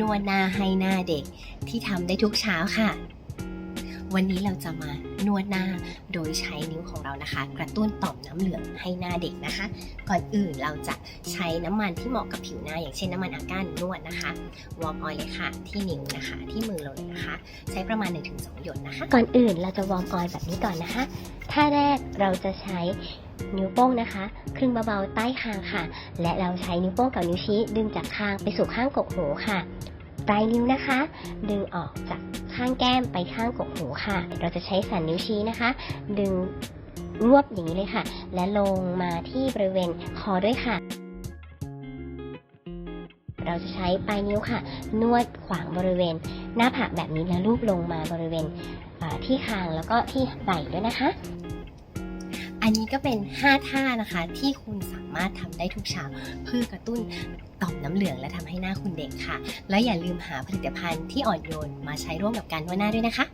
นวดหน้าให้หน้าเด็กที่ทำได้ทุกเช้าค่ะ วันนี้เราจะมานวดหน้าโดยใช้นิ้วของเรานะคะ กระตุ้นต่อมน้ำเหลืองให้หน้าเด็กนะคะ ก่อนอื่นเราจะใช้น้ำมันที่เหมาะกับผิวหน้า อย่างเช่นน้ำมันอาก้านนวดนะคะวอร์มออยล์เลยค่ะ ที่นิ้วนะคะ ที่มือเราเลยนะคะ ใช้ประมาณ 1-2 หยดนะคะ ก่อนอื่นเราจะวอร์มออยล์แบบนี้ก่อนนะคะท่าแรกเราจะใช้ นิ้วโป้งนะคะ ครึ่งเบาๆใต้คางค่ะ และเราใช้นิ้วโป้งกับนิ้วชี้ดึงจากคางไปสู่ข้างกกหูค่ะปลายนิ้วนะคะ ดึงออกจากข้างแก้มไปข้างกกหูค่ะ เราจะใช้สันนิ้วชี้นะคะ ดึงรวบอย่างนี้เลยค่ะ และลงมาที่บริเวณคอด้วยค่ะ เราจะใช้ปลายนิ้วค่ะ นวดขวางบริเวณ หน้าผากแบบนี้แล้วลูบลงมาบริเวณที่คางแล้วก็ที่ไหล่ด้วยนะคะ อันนี้ก็เป็น 5 ท่านะคะ ที่คุณสามารถทำได้ทุกเช้าเพื่อกระตุ้นต่อมน้ำเหลืองและทำให้หน้าคุณเด็กค่ะ และอย่าลืมหาผลิตภัณฑ์ที่อ่อนโยนมาใช้ร่วมกับการนวดหน้าด้วยนะคะ